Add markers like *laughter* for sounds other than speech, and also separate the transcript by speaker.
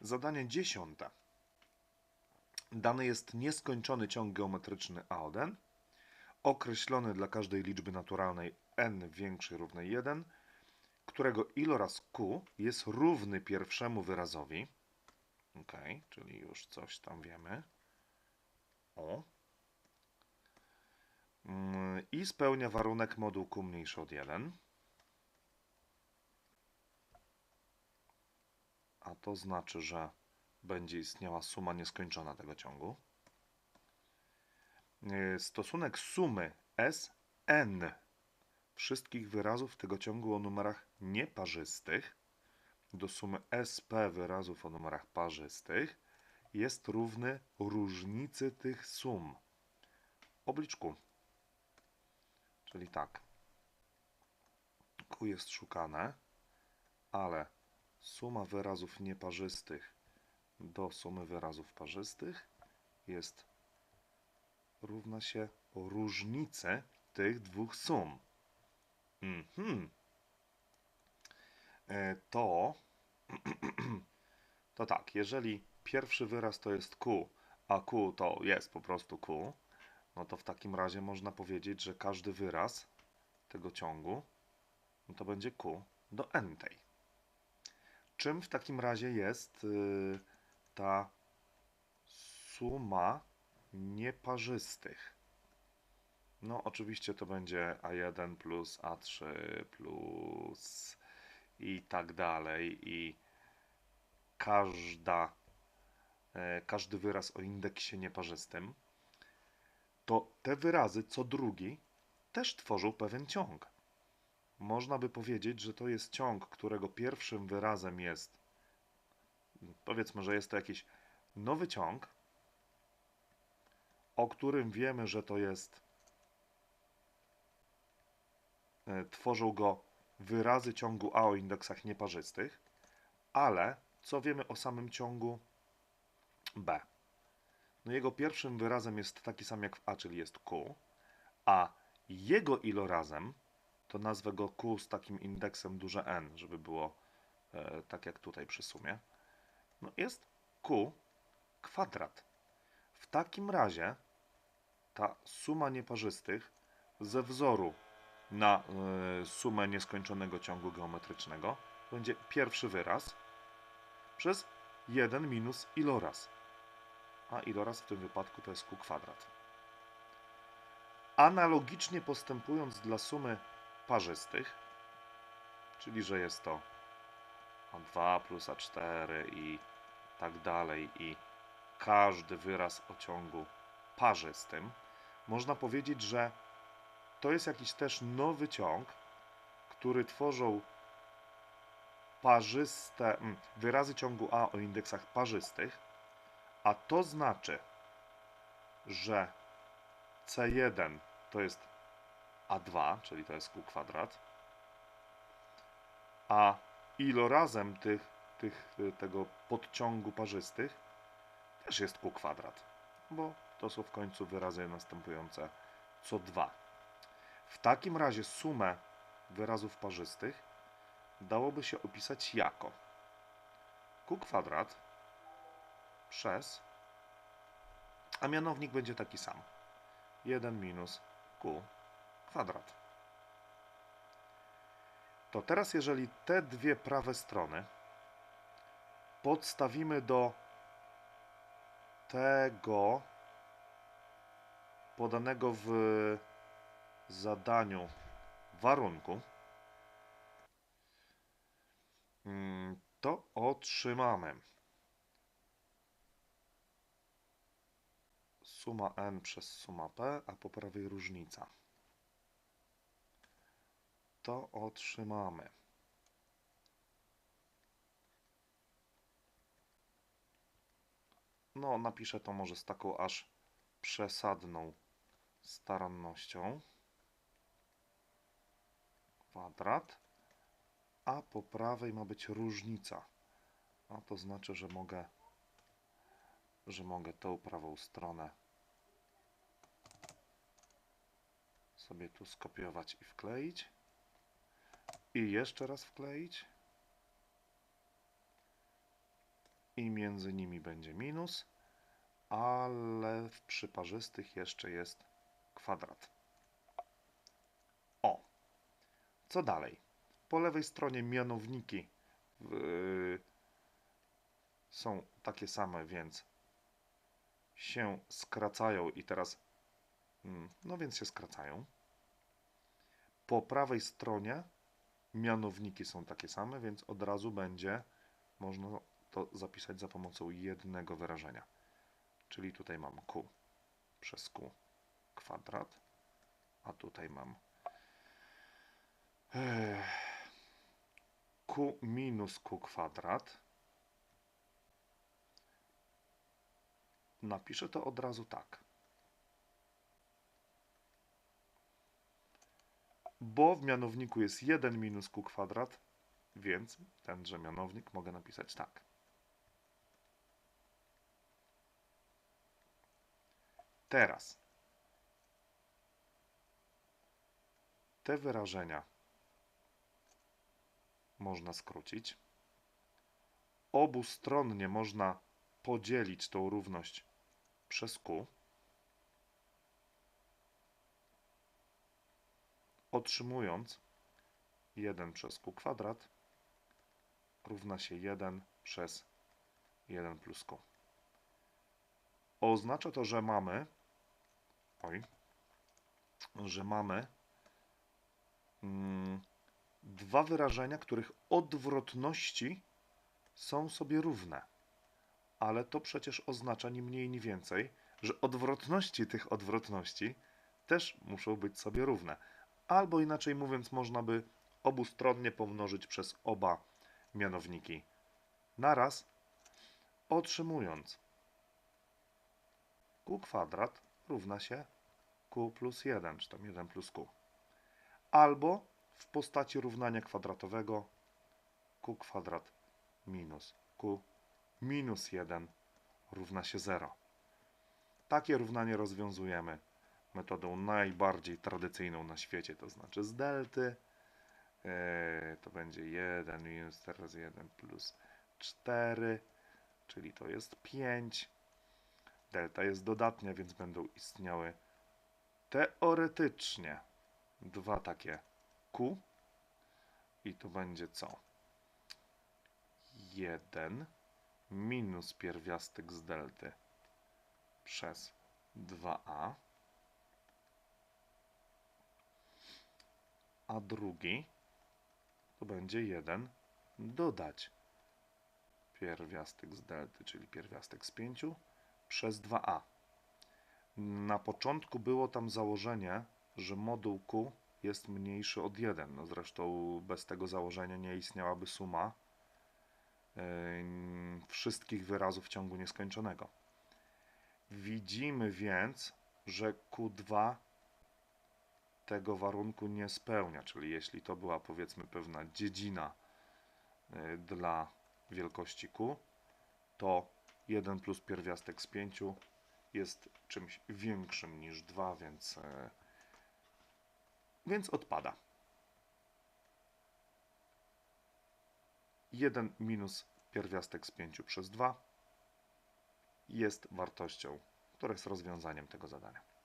Speaker 1: Zadanie dziesiąte. Dany jest nieskończony ciąg geometryczny a od n, określony dla każdej liczby naturalnej n większej równej 1, którego iloraz q jest równy pierwszemu wyrazowi. Ok, czyli już coś tam wiemy. O. Mm, I spełnia warunek moduł q mniejszy od 1. A to znaczy, że będzie istniała suma nieskończona tego ciągu. Yy, Stosunek sumy Sn wszystkich wyrazów tego ciągu o numerach nieparzystych do sumy SP wyrazów o numerach parzystych jest równy różnicy tych sum. Oblicz Q. Czyli tak. Q jest szukane, ale suma wyrazów nieparzystych do sumy wyrazów parzystych jest równa się różnicy tych dwóch sum. Mhm. E, To, *clears throat* to tak, jeżeli pierwszy wyraz to jest Q, a Q to jest po prostu Q, no to w takim razie można powiedzieć, że każdy wyraz tego ciągu no to będzie Q do n tej. Czym w takim razie jest y, ta suma nieparzystych? No, oczywiście to będzie A1 plus A3 plus i tak dalej. I każda, e, każdy wyraz o indeksie nieparzystym, to te wyrazy co drugi też tworzą pewien ciąg. Można by powiedzieć, że to jest ciąg, którego pierwszym wyrazem jest, powiedzmy, że jest to jakiś nowy ciąg, o którym wiemy, że to jest E, tworzą go wyrazy ciągu A o indeksach nieparzystych, ale co wiemy o samym ciągu B? No jego pierwszym wyrazem jest taki sam jak w A, czyli jest Q, a jego ilorazem, to nazwę go Q z takim indeksem duże N, żeby było e, tak jak tutaj przy sumie, no jest Q kwadrat. W takim razie ta suma nieparzystych ze wzoru na y, sumę nieskończonego ciągu geometrycznego będzie pierwszy wyraz przez 1 minus iloraz. A iloraz w tym wypadku to jest q kwadrat. Analogicznie postępując dla sumy parzystych, czyli że jest to A2 plus A4 i tak dalej i każdy wyraz o ciągu parzystym, można powiedzieć, że to jest jakiś też nowy ciąg, który tworzą parzyste mm, wyrazy ciągu A o indeksach parzystych, a to znaczy, że C1 to jest A2, czyli to jest Q kwadrat, a ilorazem tych, tych, tego podciągu parzystych też jest Q kwadrat, bo to są w końcu wyrazy następujące co 2. W takim razie sumę wyrazów parzystych dałoby się opisać jako q kwadrat przez, a mianownik będzie taki sam. 1 minus q kwadrat. To teraz jeżeli te dwie prawe strony podstawimy do tego podanego w zadaniu warunku, mm, to otrzymamy suma n przez suma p, a po prawej różnica. To otrzymamy. No, napiszę to może z taką aż przesadną starannością kwadrat, a po prawej ma być różnica. A to znaczy, że mogę, że mogę tą prawą stronę sobie tu skopiować i wkleić. I jeszcze raz wkleić. i między nimi będzie minus, ale w przyparzystych jeszcze jest kwadrat. O, co dalej? Po lewej stronie mianowniki yy, są takie same, więc się skracają i teraz, mm, no więc się skracają. Po prawej stronie mianowniki są takie same, więc od razu będzie można to zapisać za pomocą jednego wyrażenia. Czyli tutaj mam q przez q kwadrat, a tutaj mam eh, q minus q kwadrat. Napiszę to od razu tak. Bo w mianowniku jest 1 minus q kwadrat, więc tenże mianownik mogę napisać tak. Teraz te wyrażenia można skrócić. Obustronnie można podzielić tą równość przez q. Otrzymując 1 przez q kwadrat równa się 1 przez 1 plus q. Oznacza to, że mamy oj, że mamy mm, dwa wyrażenia, których odwrotności są sobie równe. Ale to przecież oznacza ni mniej, ni więcej, że odwrotności tych odwrotności też muszą być sobie równe. Albo inaczej mówiąc, można by obustronnie pomnożyć przez oba mianowniki naraz, otrzymując q kwadrat równa się q plus 1, czy tam 1 plus q. Albo w postaci równania kwadratowego q kwadrat minus q minus 1 równa się 0. Takie równanie rozwiązujemy metodą najbardziej tradycyjną na świecie, to znaczy z delty. Eee, to będzie 1 minus teraz 1 plus 4, czyli to jest 5. Delta jest dodatnia, więc będą istniały teoretycznie dwa takie Q. I tu będzie co? 1 minus pierwiastek z delty przez 2a. A drugi to będzie 1 dodać pierwiastek z delty, czyli pierwiastek z 5 przez 2a. Na początku było tam założenie, że moduł Q jest mniejszy od 1. No zresztą bez tego założenia nie istniałaby suma yy, wszystkich wyrazów ciągu nieskończonego. Widzimy więc, że Q2 tego warunku nie spełnia, czyli jeśli to była powiedzmy pewna dziedzina yy, dla wielkości Q, to 1 plus pierwiastek z 5 jest czymś większym niż 2, więc, e, więc odpada. 1 minus pierwiastek z 5 przez 2 jest wartością, która jest rozwiązaniem tego zadania.